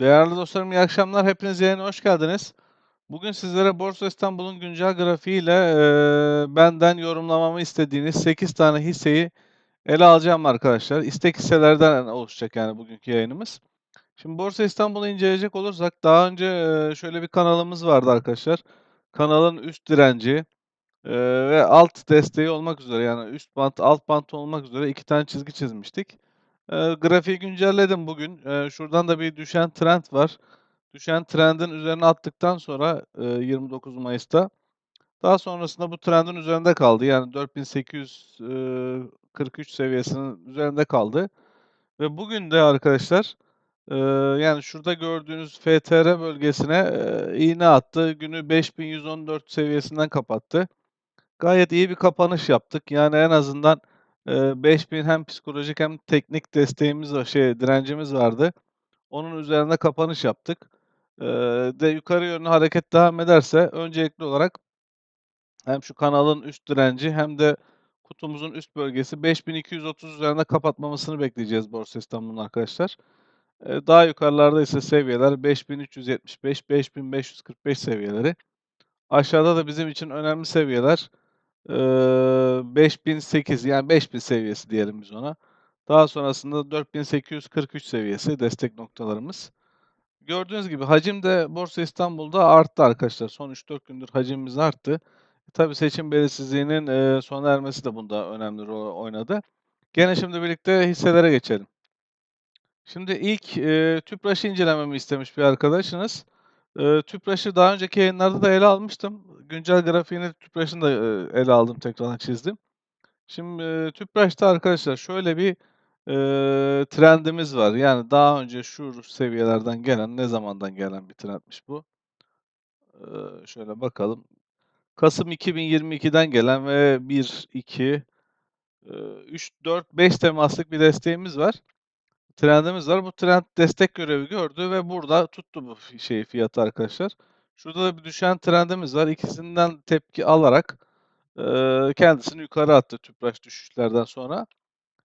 Değerli dostlarım, iyi akşamlar. Hepiniz yayına hoş geldiniz. Bugün sizlere Borsa İstanbul'un güncel grafiğiyle eee, benden yorumlamamı istediğiniz 8 tane hisseyi ele alacağım arkadaşlar. İstek hisselerden oluşacak yani bugünkü yayınımız. Şimdi Borsa İstanbul'u inceleyecek olursak daha önce eee, şöyle bir kanalımız vardı arkadaşlar. Kanalın üst direnci eee, ve alt desteği olmak üzere yani üst bant, alt bant olmak üzere iki tane çizgi çizmiştik. Eee, grafiği güncelledim bugün. Eee, şuradan da bir düşen trend var. Düşen trendin üzerine attıktan sonra, eee, 29 Mayıs'ta, daha sonrasında bu trendin üzerinde kaldı. Yani 4843 seviyesinin üzerinde kaldı ve bugün de arkadaşlar, eee, yani şurada gördüğünüz FTR bölgesine, eee, iğne attı. Günü 5114 seviyesinden kapattı. Gayet iyi bir kapanış yaptık. Yani en azından, eee, 5000 hem psikolojik hem teknik desteğimiz var, şey, direncimiz vardı. Onun üzerinde kapanış yaptık. Eee, de yukarı yönlü hareket devam ederse öncelikli olarak hem şu kanalın üst direnci hem de kutumuzun üst bölgesi 5230 üzerinde kapatmamasını bekleyeceğiz Borsa İstanbul'un arkadaşlar. Daha yukarılarda ise seviyeler 5375, 5545 seviyeleri. Aşağıda da bizim için önemli seviyeler, 5008 yani 5000 seviyesi diyelim biz ona. Daha sonrasında 4843 seviyesi destek noktalarımız. Gördüğünüz gibi hacim de Borsa İstanbul'da arttı arkadaşlar. Son 3-4 gündür hacimimiz arttı. E, tabii seçim belirsizliğinin, eee, sona ermesi de bunda önemli rol oynadı. Gene şimdi birlikte hisselere geçelim. Şimdi ilk, eee, Tüpraş'ı incelememi istemiş bir arkadaşınız. Eee, Tüpraş'ı daha önceki yayınlarda da ele almıştım. Güncel grafiğini Tüpraş'ın da, eee, ele aldım, tekrardan çizdim. Şimdi, eee, Tüpraş'ta arkadaşlar şöyle bir, eee, trendimiz var. Yani daha önce şu seviyelerden gelen, ne zamandan gelen bir trendmiş bu? Eee, şöyle bakalım. Kasım 2022'den gelen ve 1, 2, eee, 3, 4, 5 temaslık bir desteğimiz var. Trendimiz var. Bu trend destek görevi gördü ve burada tuttu bu şeyi, fiyatı arkadaşlar. Şurada da bir düşen trendimiz var. İkisinden tepki alarak, eee, kendisini yukarı attı Tüpraş düşüşlerden sonra.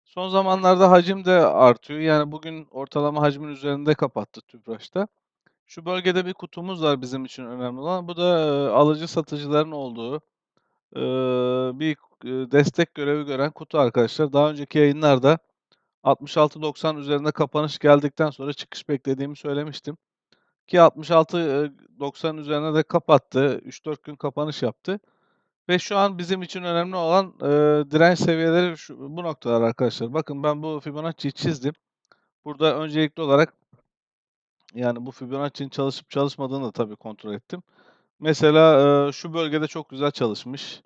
Son zamanlarda hacim de artıyor. Yani bugün ortalama hacmin üzerinde kapattı Tüpraş'ta. Şu bölgede bir kutumuz var bizim için önemli olan. Bu da, eee, alıcı satıcıların olduğu, eee, bir, eee, destek görevi gören kutu arkadaşlar. Daha önceki yayınlarda 66.90 üzerinde kapanış geldikten sonra çıkış beklediğimi söylemiştim ki 66.90'ın üzerine de kapattı. 3-4 gün kapanış yaptı ve şu an bizim için önemli olan, eee, direnç seviyeleri şu bu noktalar arkadaşlar. Bakın ben bu Fibonacci'yi çizdim. Burada öncelikli olarak yani bu Fibonacci'nin çalışıp çalışmadığını da tabii kontrol ettim. Mesela, eee, şu bölgede çok güzel çalışmış,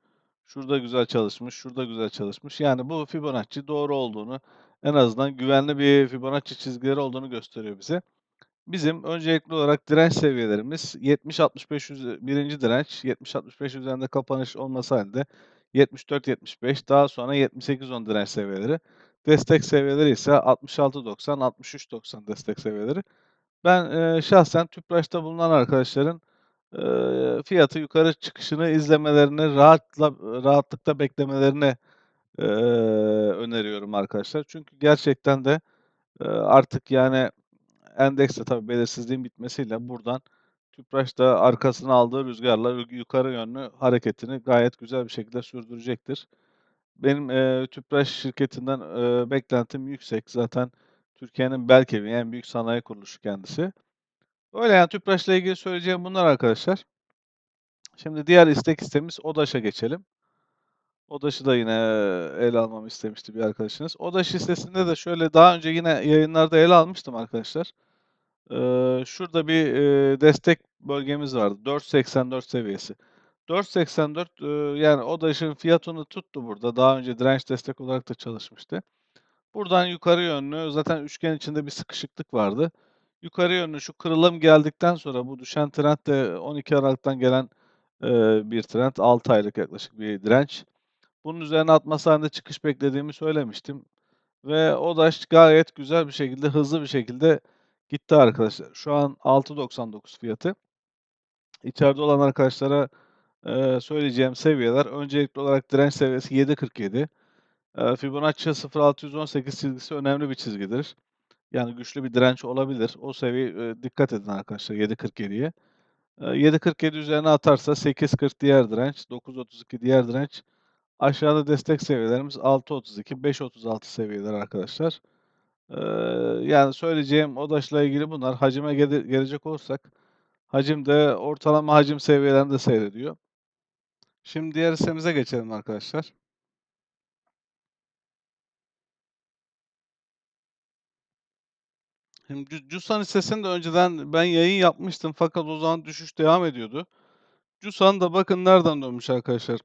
şurada güzel çalışmış, şurada güzel çalışmış. Yani bu Fibonacci doğru olduğunu, en azından güvenli bir Fibonacci çizgileri olduğunu gösteriyor bize. Bizim öncelikli olarak direnç seviyelerimiz 70-65 üzeri 1'inci direnç, 70-65 üzerinde kapanış olması hâlinde 74-75 daha sonra 78-10 direnç seviyeleri. Destek seviyeleri ise 66-90, 63-90 destek seviyeleri. Ben, eee, şahsen Tüpraş'ta bulunan arkadaşların, eee, fiyatı yukarı çıkışını izlemelerini, rahatla rahatlıkla beklemelerini, eee, öneriyorum arkadaşlar. Çünkü gerçekten de, eee, artık yani endekste tabii belirsizliğin bitmesiyle buradan Tüpraş da arkasına aldığı rüzgârla yu yukarı yönlü hareketini gayet güzel bir şekilde sürdürecektir. Benim, eee, Tüpraş şirketinden, eee, beklentim yüksek. Zaten Türkiye'nin bel kemiği, en büyük sanayi kuruluşu kendisi. Öyle yani Tüpraş'la ilgili söyleyeceğim bunlar arkadaşlar. Şimdi diğer istek hissemiz ODAŞ'a geçelim. ODAŞ'ı da yine, ele almamı istemişti bir arkadaşınız. ODAŞ hissesinde de şöyle daha önce yine yayınlarda ele almıştım arkadaşlar. Eee, şurada bir, eee, destek bölgemiz vardı. 4.84 seviyesi. 4.84, eee, yani ODAŞ'ın fiyatını tuttu burada. Daha önce direnç destek olarak da çalışmıştı. Buradan yukarı yönlü zaten üçgen içinde bir sıkışıklık vardı. Yukarı yönlü şu kırılım geldikten sonra bu düşen trend de 12 Aralık'tan gelen, bir trend. 6 aylık yaklaşık bir direnç. Bunun üzerine atması hâlinde çıkış beklediğimi söylemiştim ve ODAŞ gayet güzel bir şekilde, hızlı bir şekilde gitti arkadaşlar. Şu an 6.99 fiyatı. İçeride olan arkadaşlara, eee, söyleyeceğim seviyeler öncelikli olarak direnç seviyesi 7.47. Eee, Fibonacci 0.618 çizgisi önemli bir çizgidir. Yani güçlü bir direnç olabilir. O seviye eee, dikkat edin arkadaşlar 7.47'ye. Eee, 7.47 üzerine atarsa 8.40 diğer direnç, 9.32 diğer direnç. Aşağıda destek seviyelerimiz 6.32, 5.36 seviyeler arkadaşlar. Eee, yani söyleyeceğim ODAŞ'la ilgili bunlar. Hacime gele gelecek olursak hacim de ortalama hacim seviyelerinde seyrediyor. Şimdi diğer hissemize geçelim arkadaşlar. Şimdi Cu Cusan hissesini de önceden ben yayın yapmıştım fakat o zaman düşüş devam ediyordu. Cusan da bakın nereden dönmüş arkadaşlar.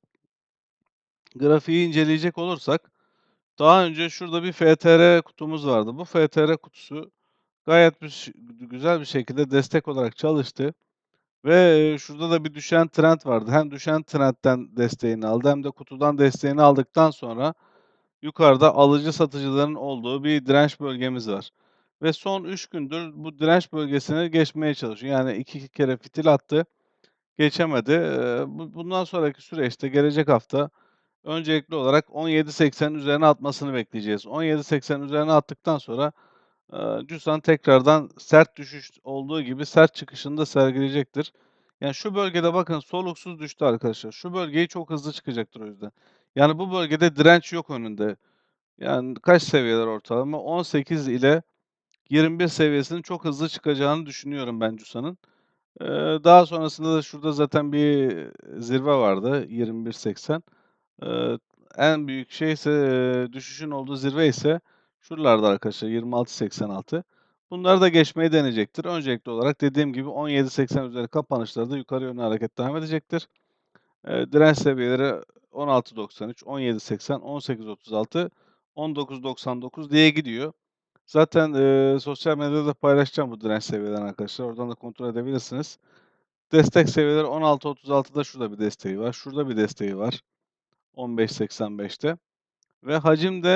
Grafiği inceleyecek olursak daha önce şurada bir FTR kutumuz vardı. Bu FTR kutusu gayet bir güzel bir şekilde destek olarak çalıştı ve, şurada da bir düşen trend vardı. Hem düşen trendten desteğini aldı hem de kutudan desteğini aldıktan sonra yukarıda alıcı satıcıların olduğu bir direnç bölgemiz var ve son 3 gündür bu direnç bölgesini geçmeye çalışıyor. Yani 2 kere fitil attı, geçemedi. Bundan sonraki süreçte gelecek hafta öncelikli olarak 17.80'in üzerine atmasını bekleyeceğiz. 17.80'in üzerine attıktan sonra, eee, Cusan tekrardan sert düşüş olduğu gibi sert çıkışını da sergileyecektir. Yani şu bölgede bakın soluksuz düştü arkadaşlar. Şu bölgeyi çok hızlı çıkacaktır o yüzden. Yani bu bölgede direnç yok önünde. Yani kaç seviyeler ortalama? 18 ile 21 seviyesinin çok hızlı çıkacağını düşünüyorum ben Cusan'ın. Eee, daha sonrasında da şurada zaten bir zirve vardı 21.80. En büyük şeyse, eee, düşüşün olduğu zirve ise şuralarda arkadaşlar 26.86. Bunları da geçmeyi deneyecektir. Öncelikli olarak dediğim gibi 17.80 üzeri kapanışlarda yukarı yönlü hareket devam edecektir. Direnç seviyeleri 16.93, 17.80, 18.36, 19.99 diye gidiyor. Zaten, eee, sosyal medyada da paylaşacağım bu direnç seviyelerini arkadaşlar. Oradan da kontrol edebilirsiniz. Destek seviyeleri 16.36'da şurada bir desteği var. Şurada bir desteği var. 15.85'te ve hacim de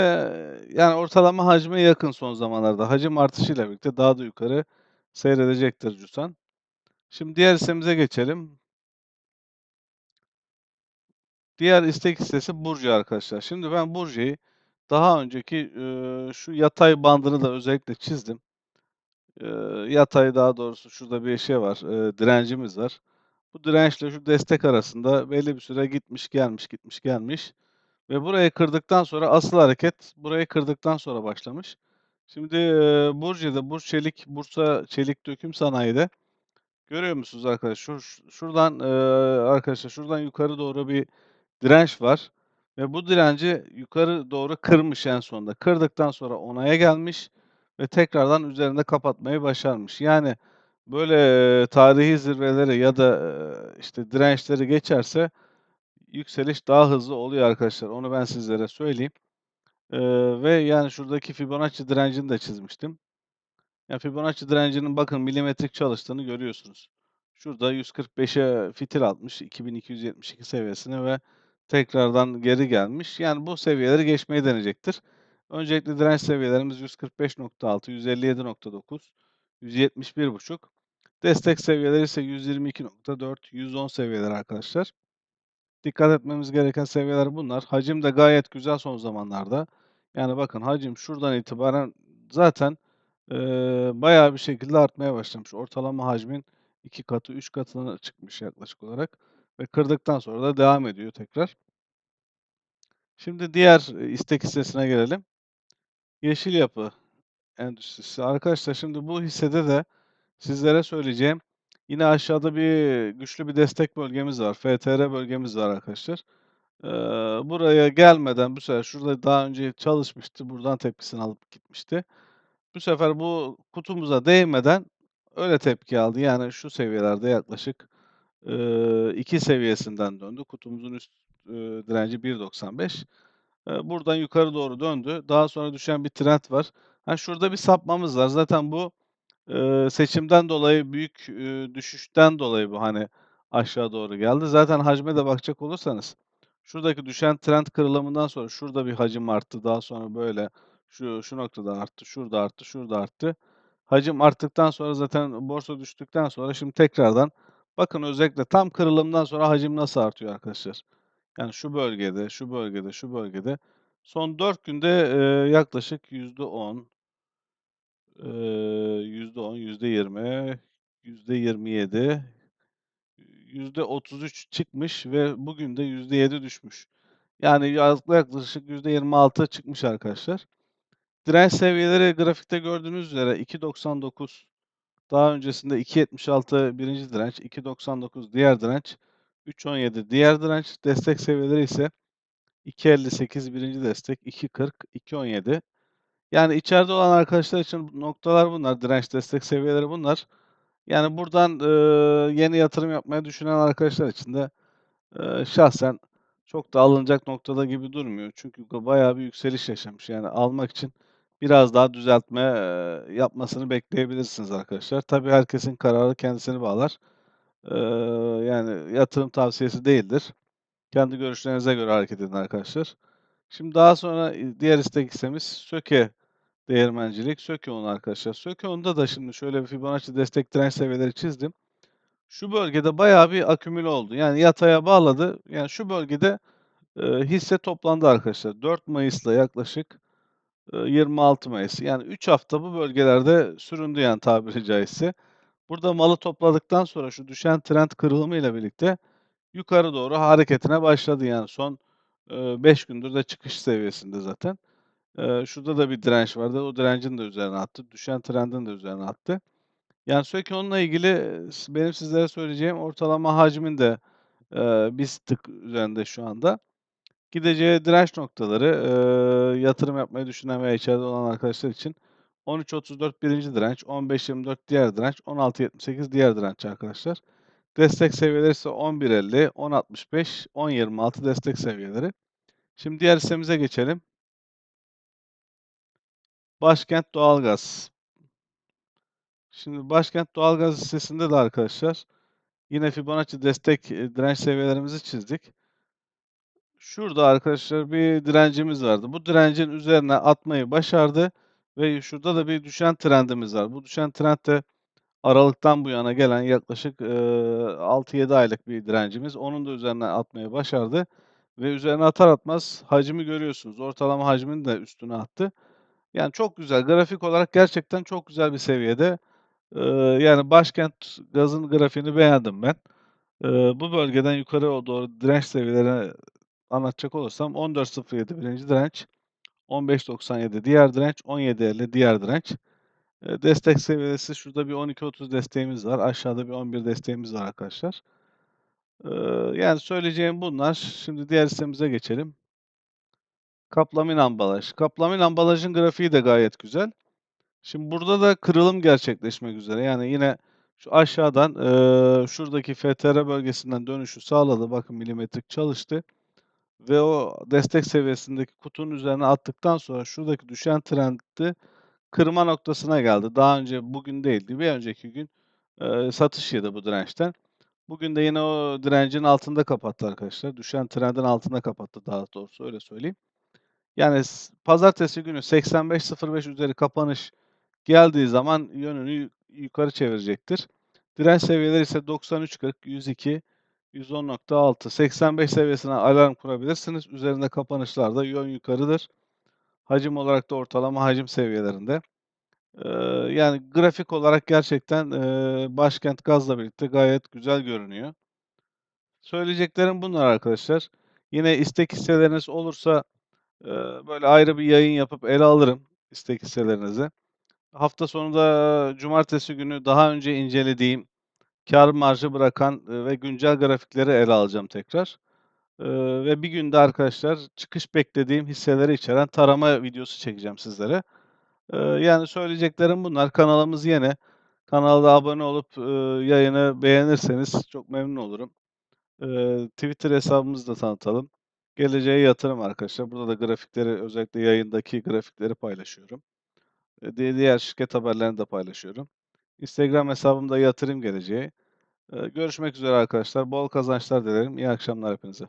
yani ortalama hacme yakın son zamanlarda. Hacim artışıyla birlikte daha da yukarı seyredecektir Cusan. Şimdi diğer hissemize geçelim. Diğer istek hissesi Burcu arkadaşlar. Şimdi ben Burcu'yu daha önceki, eee, şu yatay bandını da özellikle çizdim. Eee, yatay daha doğrusu şurada bir şey var, eee, direncimiz var. Bu dirençle şu destek arasında belli bir süre gitmiş, gelmiş, gitmiş, gelmiş ve burayı kırdıktan sonra asıl hareket burayı kırdıktan sonra başlamış. Şimdi, eee, Burcu'da, Burç Çelik, Bursa Çelik Döküm Sanayi'de görüyor musunuz arkadaşlar? Şur şuradan, arkadaşlar şuradan yukarı doğru bir direnç var ve bu direnci yukarı doğru kırmış en sonunda. Kırdıktan sonra onaya gelmiş ve tekrardan üzerinde kapatmayı başarmış. Yani böyle, tarihi zirveleri ya da, işte dirençleri geçerse yükseliş daha hızlı oluyor arkadaşlar. Onu ben sizlere söyleyeyim. Eee, ve yani şuradaki Fibonacci direncini de çizmiştim. Ya Fibonacci direncinin bakın milimetrik çalıştığını görüyorsunuz. Şurada 145'e fitil atmış 2272 seviyesine ve tekrardan geri gelmiş. Yani bu seviyeleri geçmeyi deneyecektir. Öncelikle direnç seviyelerimiz 145.6, 157.9, 171.5. Destek seviyeleri ise 122.4, 110 seviyeler arkadaşlar. Dikkat etmemiz gereken seviyeler bunlar. Hacim de gayet güzel son zamanlarda. Yani bakın hacim şuradan itibaren zaten, eee, bayağı bir şekilde artmaya başlamış. Ortalama hacmin 2 katı, 3 katına çıkmış yaklaşık olarak ve kırdıktan sonra da devam ediyor tekrar. Şimdi diğer, eee, istek hissesine gelelim. Yeşil Yapı Endüstrisi. Arkadaşlar şimdi bu hissede de sizlere söyleyeceğim, yine aşağıda bir güçlü bir destek bölgemiz var. FTR bölgemiz var arkadaşlar. Eee, buraya gelmeden bu sefer şurada daha önce çalışmıştı. Buradan tepkisini alıp gitmişti. Bu sefer bu kutumuza değmeden öyle tepki aldı. Yani şu seviyelerde yaklaşık, eee, 2 seviyesinden döndü. Kutumuzun üst, eee, direnci 1.95. Eee, buradan yukarı doğru döndü. Daha sonra düşen bir trend var. Ha, şurada bir sapmamız var. Zaten bu, eee, seçimden dolayı büyük, eee, düşüşten dolayı bu, hani, aşağı doğru geldi. Zaten hacme de bakacak olursanız şuradaki düşen trend kırılımından sonra şurada bir hacim arttı. Daha sonra böyle şu şu noktada arttı, şurada arttı, şurada arttı. Hacim arttıktan sonra zaten borsa düştükten sonra şimdi tekrardan bakın özellikle tam kırılımdan sonra hacim nasıl artıyor arkadaşlar. Yani şu bölgede, şu bölgede, şu bölgede son 4 günde, eee, yaklaşık %10 Eee, %10, %20, %27, %33 çıkmış ve bugün de %7 düşmüş. Yani yaklaşık %26 çıkmış arkadaşlar. Direnç seviyeleri grafikte gördüğünüz üzere 2.99 daha öncesinde 2.76 birinci direnç, 2.99 diğer direnç, 3.17 diğer direnç. Destek seviyeleri ise 2.58 birinci destek, 2.40, 2.17. Yani içeride olan arkadaşlar için noktalar bunlar, direnç destek seviyeleri bunlar. Yani buradan, eee, yeni yatırım yapmayı düşünen arkadaşlar için de, eee, şahsen çok da alınacak noktada gibi durmuyor. Çünkü bayağı bir yükseliş yaşamış. Yani almak için biraz daha düzeltme, eee, yapmasını bekleyebilirsiniz arkadaşlar. Tabii herkesin kararı kendisini bağlar. Eee, yani yatırım tavsiyesi değildir. Kendi görüşlerinize göre hareket edin arkadaşlar. Şimdi daha sonra, eee, diğer istek hissemiz Söke Değirmencilik. Sökeon arkadaşlar. Sökeon'da da şimdi şöyle bir Fibonacci destek direnç seviyeleri çizdim. Şu bölgede bayağı bir akümüle oldu. Yani yataya bağladı. Yani şu bölgede, eee, hisse toplandı arkadaşlar. 4 Mayıs'la yaklaşık, eee, 26 Mayıs. Yani 3 hafta bu bölgelerde süründü yani tabiri caizse. Burada malı topladıktan sonra şu düşen trend kırılımıyla birlikte yukarı doğru hareketine başladı. Yani son, eee, 5 gündür de çıkış seviyesinde zaten. Şurada da bir direnç vardı. O direncin de üzerine attı. Düşen trendin de üzerine attı. Yani Sökeon'la ilgili s benim sizlere söyleyeceğim ortalama hacmin de, bir tık üzerinde şu anda. Gideceği direnç noktaları, yatırım yapmayı düşünen veya içeride olan arkadaşlar için 13.34 birinci direnç, 15.24 diğer direnç, 16.78 diğer direnç arkadaşlar. Destek seviyeleri ise 11.50, 10.65, 10.26 destek seviyeleri. Şimdi diğer hissemize geçelim. Başkent Doğalgaz. Şimdi Başkent Doğalgaz hissesinde de arkadaşlar yine Fibonacci destek, eee, direnç seviyelerimizi çizdik. Şurada arkadaşlar bir direncimiz vardı. Bu direncin üzerine atmayı başardı ve şurada da bir düşen trendimiz var. Bu düşen trend de aralıktan bu yana gelen yaklaşık, eee, 6-7 aylık bir direncimiz. Onun da üzerine atmayı başardı ve üzerine atar atmaz hacmi görüyorsunuz. Ortalama hacmini de üstüne attı. Yani çok güzel. Grafik olarak gerçekten çok güzel bir seviyede. Eee, yani Başkent Gaz'ın grafiğini beğendim ben. Eee, bu bölgeden yukarı doğru direnç seviyelerini anlatacak olursam 14.07 birinci direnç, 15.97 diğer direnç, 17.50 diğer direnç. Eee, destek seviyesi şurada bir 12.30 desteğimiz var. Aşağıda bir 11 desteğimiz var arkadaşlar. Eee, yani söyleyeceğim bunlar. Şimdi diğer hissemize geçelim. Kaplamin Ambalaj. Kaplamin Ambalaj'ın grafiği de gayet güzel. Şimdi burada da kırılım gerçekleşmek üzere. Yani yine şu aşağıdan, eee, şuradaki FTR bölgesinden dönüşü sağladı. Bakın milimetrik çalıştı ve o destek seviyesindeki kutunun üzerine attıktan sonra şuradaki düşen trendi kırma noktasına geldi. Daha önce bugün değildi, bir önceki gün, eee, satış yedi bu dirençten. Bugün de yine o direncin altında kapattı arkadaşlar. Düşen trendin altında kapattı daha doğrusu öyle söyleyeyim. Yani pazartesi günü 85.05 üzeri kapanış geldiği zaman yönünü yukarı çevirecektir. Direnç seviyeleri ise 93.40, 102, 110.6, 85 seviyesine alarm kurabilirsiniz. Üzerinde kapanışlarda yön yukarıdır. Hacim olarak da ortalama hacim seviyelerinde. Eee, yani grafik olarak gerçekten, eee, Başkent Gaz'la birlikte gayet güzel görünüyor. Söyleyeceklerim bunlar arkadaşlar. Yine istek hisseleriniz olursa, eee, böyle ayrı bir yayın yapıp ele alırım istek hisselerinizi. Hafta sonu da cumartesi günü daha önce incelediğim, kâr marjı bırakan, ve güncel grafikleri ele alacağım tekrar. Ve bir gün de arkadaşlar çıkış beklediğim hisseleri içeren tarama videosu çekeceğim sizlere. Yani söyleyeceklerim bunlar. Kanalımız yeni. Kanala da abone olup, yayını beğenirseniz çok memnun olurum. Twitter hesabımızı da tanıtalım. Geleceğe Yatırım arkadaşlar. Burada da grafikleri, özellikle yayındaki grafikleri paylaşıyorum. Diğer şirket haberlerini de paylaşıyorum. Instagram hesabım da Yatırım Geleceği. Görüşmek üzere arkadaşlar. Bol kazançlar dilerim. İyi akşamlar hepinize.